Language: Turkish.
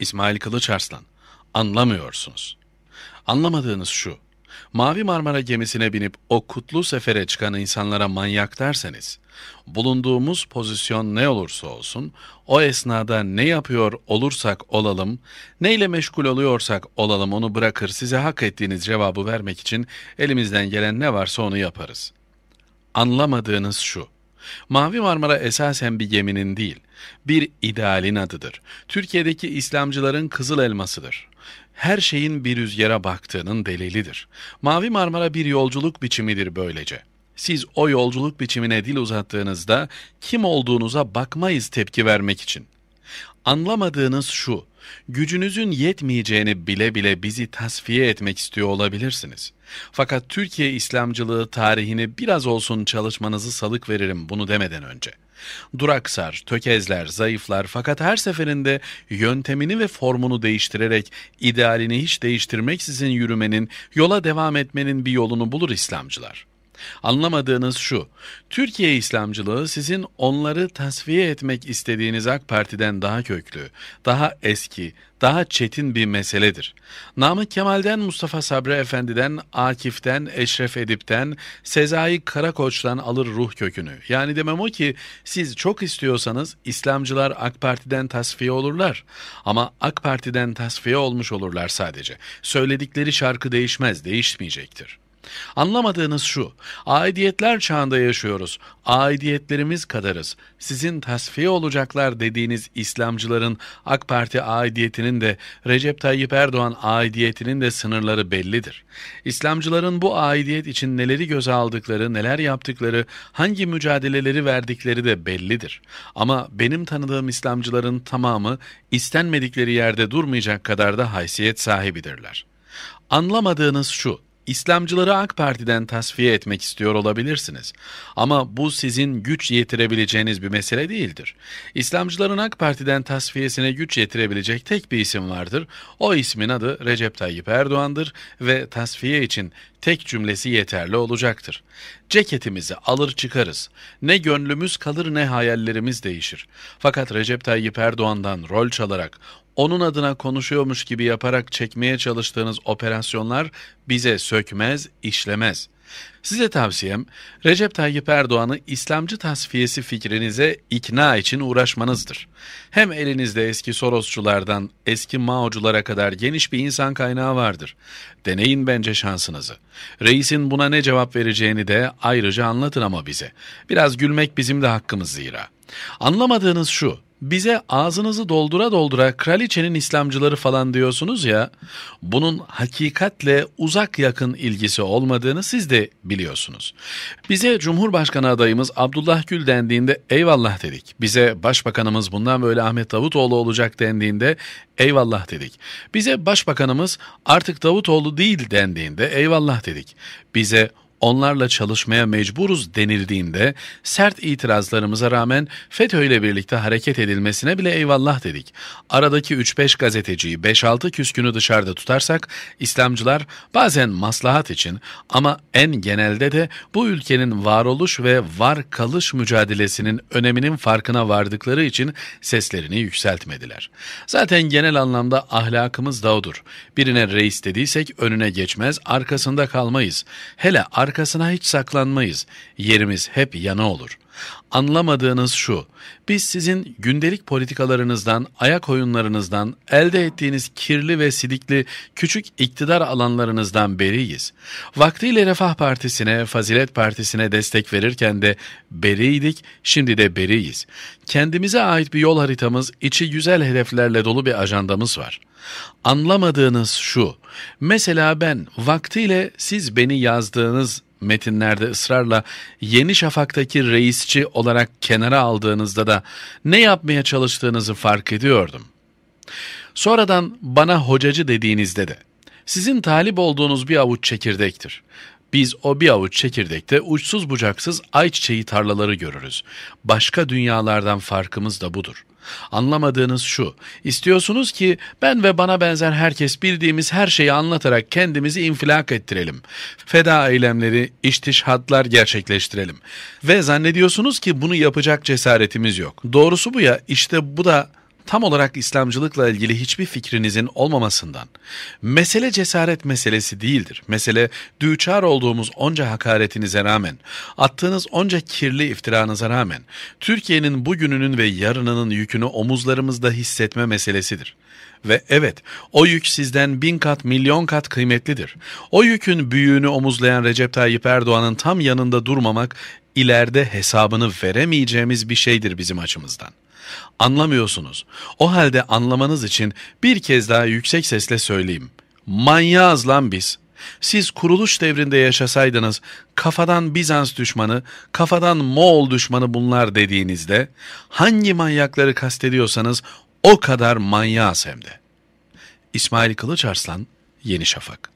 İsmail Kılıçarslan, anlamıyorsunuz. Anlamadığınız şu, Mavi Marmara gemisine binip o kutlu sefere çıkan insanlara manyak derseniz, bulunduğumuz pozisyon ne olursa olsun, o esnada ne yapıyor olursak olalım, neyle meşgul oluyorsak olalım onu bırakır size hak ettiğiniz cevabı vermek için elimizden gelen ne varsa onu yaparız. Anlamadığınız şu, Mavi Marmara esasen bir geminin değil, bir idealin adıdır. Türkiye'deki İslamcıların kızıl elmasıdır. Her şeyin bir rüzgara baktığının delilidir. Mavi Marmara bir yolculuk biçimidir böylece. Siz o yolculuk biçimine dil uzattığınızda kim olduğunuza bakmayız tepki vermek için. Anlamadığınız şu, gücünüzün yetmeyeceğini bile bile bizi tasfiye etmek istiyor olabilirsiniz. Fakat Türkiye İslamcılığı tarihini biraz olsun çalışmanızı salık veririm bunu demeden önce. Duraksar, tökezler, zayıflar fakat her seferinde yöntemini ve formunu değiştirerek idealini hiç değiştirmeksizin yürümenin, yola devam etmenin bir yolunu bulur İslamcılar. Anlamadığınız şu, Türkiye İslamcılığı sizin onları tasfiye etmek istediğiniz AK Parti'den daha köklü, daha eski, daha çetin bir meseledir. Namık Kemal'den Mustafa Sabri Efendi'den, Akif'ten, Eşref Edip'ten, Sezai Karakoç'tan alır ruh kökünü. Yani demem o ki siz çok istiyorsanız İslamcılar AK Parti'den tasfiye olurlar. Ama AK Parti'den tasfiye olmuş olurlar sadece. Söyledikleri şarkı değişmez, değişmeyecektir. Anlamadığınız şu, aidiyetler çağında yaşıyoruz. Aidiyetlerimiz kadarız. Sizin tasfiye olacaklar dediğiniz İslamcıların AK Parti aidiyetinin de Recep Tayyip Erdoğan aidiyetinin de sınırları bellidir. İslamcıların bu aidiyet için neleri göze aldıkları, neler yaptıkları, hangi mücadeleleri verdikleri de bellidir. Ama benim tanıdığım İslamcıların tamamı istenmedikleri yerde durmayacak kadar da haysiyet sahibidirler. Anlamadığınız şu, İslamcıları AK Parti'den tasfiye etmek istiyor olabilirsiniz. Ama bu sizin güç yetirebileceğiniz bir mesele değildir. İslamcıların AK Parti'den tasfiyesine güç yetirebilecek tek bir isim vardır. O ismin adı Recep Tayyip Erdoğan'dır ve tasfiye için tek cümlesi yeterli olacaktır. Ceketimizi alır çıkarız. Ne gönlümüz kalır ne hayallerimiz değişir. Fakat Recep Tayyip Erdoğan'dan rol çalarak onun adına konuşuyormuş gibi yaparak çekmeye çalıştığınız operasyonlar bize sökmez, işlemez. Size tavsiyem Recep Tayyip Erdoğan'ı İslamcı tasfiyesi fikrinize ikna için uğraşmanızdır. Hem elinizde eski Sorosçulardan eski Mao'culara kadar geniş bir insan kaynağı vardır. Deneyin bence şansınızı. Reisin buna ne cevap vereceğini de ayrıca anlatın ama bize. Biraz gülmek bizim de hakkımız zira. Anlamadığınız şu, bize ağzınızı doldura doldura kraliçenin İslamcıları falan diyorsunuz ya, bunun hakikatle uzak yakın ilgisi olmadığını siz de biliyorsunuz. Bize Cumhurbaşkanı adayımız Abdullah Gül dendiğinde eyvallah dedik. Bize Başbakanımız bundan böyle Ahmet Davutoğlu olacak dendiğinde eyvallah dedik. Bize Başbakanımız artık Davutoğlu değil dendiğinde eyvallah dedik. Bize onlarla çalışmaya mecburuz denildiğinde sert itirazlarımıza rağmen FETÖ ile birlikte hareket edilmesine bile eyvallah dedik. Aradaki 3-5 gazeteciyi 5-6 küskünü dışarıda tutarsak İslamcılar bazen maslahat için ama en genelde de bu ülkenin varoluş ve var kalış mücadelesinin öneminin farkına vardıkları için seslerini yükseltmediler. Zaten genel anlamda ahlakımız da odur. Birine reis dediysek önüne geçmez, arkasında kalmayız. Hele arkasına hiç saklanmayız. Yerimiz hep yana olur. Anlamadığınız şu, biz sizin gündelik politikalarınızdan, ayak oyunlarınızdan, elde ettiğiniz kirli ve sidikli küçük iktidar alanlarınızdan beriyiz. Vaktiyle Refah Partisi'ne, Fazilet Partisi'ne destek verirken de beriydik, şimdi de beriyiz. Kendimize ait bir yol haritamız, içi güzel hedeflerle dolu bir ajandamız var. Anlamadığınız şu, mesela ben vaktiyle siz beni yazdığınız metinlerde ısrarla Yeni Şafak'taki reisçi olarak kenara aldığınızda da ne yapmaya çalıştığınızı fark ediyordum. Sonradan bana hocacı dediğinizde de sizin talip olduğunuz bir avuç çekirdektir. Biz o bir avuç çekirdekte uçsuz bucaksız ayçiçeği tarlaları görürüz. Başka dünyalardan farkımız da budur. Anlamadığınız şu, istiyorsunuz ki ben ve bana benzer herkes bildiğimiz her şeyi anlatarak kendimizi infilak ettirelim. Feda eylemleri, iştişhatlar gerçekleştirelim. Ve zannediyorsunuz ki bunu yapacak cesaretimiz yok. Doğrusu bu ya, işte bu da tam olarak İslamcılıkla ilgili hiçbir fikrinizin olmamasından, mesele cesaret meselesi değildir. Mesele düçar olduğumuz onca hakaretinize rağmen, attığınız onca kirli iftiranıza rağmen, Türkiye'nin bugününün ve yarınının yükünü omuzlarımızda hissetme meselesidir. Ve evet, o yük sizden bin kat, milyon kat kıymetlidir. O yükün büyüğünü omuzlayan Recep Tayyip Erdoğan'ın tam yanında durmamak, ileride hesabını veremeyeceğimiz bir şeydir bizim açımızdan. Anlamıyorsunuz. O halde anlamanız için bir kez daha yüksek sesle söyleyeyim. Manyağız lan biz. Siz kuruluş devrinde yaşasaydınız, kafadan Bizans düşmanı, kafadan Moğol düşmanı bunlar dediğinizde, hangi manyakları kastediyorsanız o kadar manyağız hem de. İsmail Kılıçarslan, Yeni Şafak